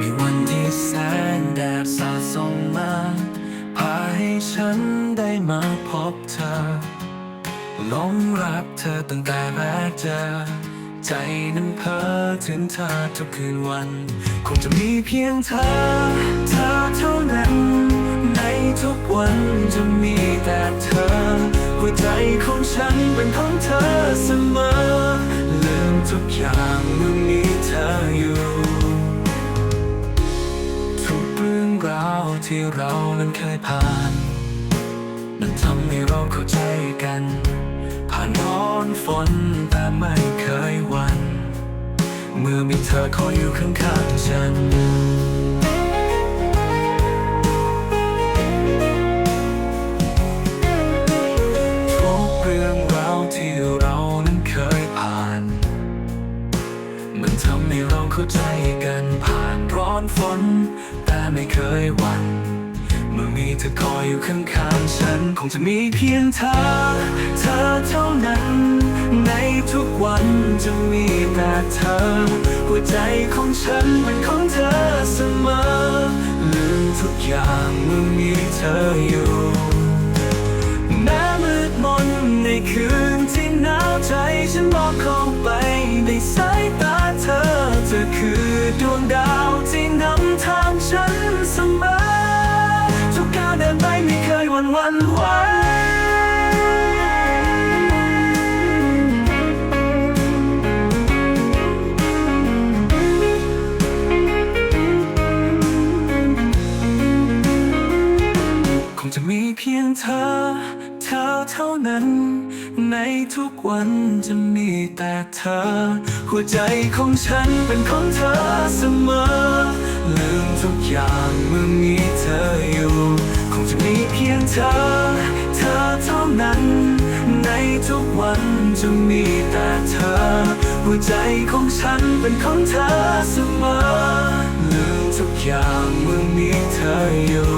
มีวันที่แสงแดดสาดส่องมา พาให้ฉันได้มาพบเธอหลมรับเธอตั้งแต่แรกเจอ ใจนั้นเพ้อถึงเธอทุกคืนวัน คงจะมีเพียงเธอ เธอเท่านั้น ในทุกวันจะมีแต่เธอ หัวใจของฉันเป็นของเธอเสมอ ที่เรานั้นเคยผ่านมันทำให้เราเข้าใจกัน ผ่านร้อนฝนแต่ไม่เคยวัน เมื่อมีเธอคอยอยู่ข้างๆฉัน มันทำให้เราเข้าใจกันผ่านร้อนฝน แต่ไม่เคยหวั่นเมื่อมีเธอคอยอยู่ข้างๆฉัน คงจะมีเพียงเธอ เธอเท่านั้น ในทุกวันจะมีแต่เธอ หัวใจของฉันเป็นของเธอเสมอ ลืมทุกอย่างเมื่อมีเธออยู่แม้มืดมนในคืนที่หนาวใจฉันมอง คือดวงดาวที่นำทางฉันเสมอ ทุกก้าวเดินไปไม่เคยวันวันไหวคงจะมีเพียงเธอ ธอเท่านั้น ในทุกวันจะมีแต่เธอ หัวใจของฉันเป็นของเธอเสมอ ลืมทุกอย่างเมื่อมีเธออยู่ คงจะมีเพียงเธอ เธอเท่านั้น ในทุกวันจะมีแต่เธอ หัวใจของฉันเป็นของเธอเสมอ ลืมทุกอย่างเมื่อมีเธออยู่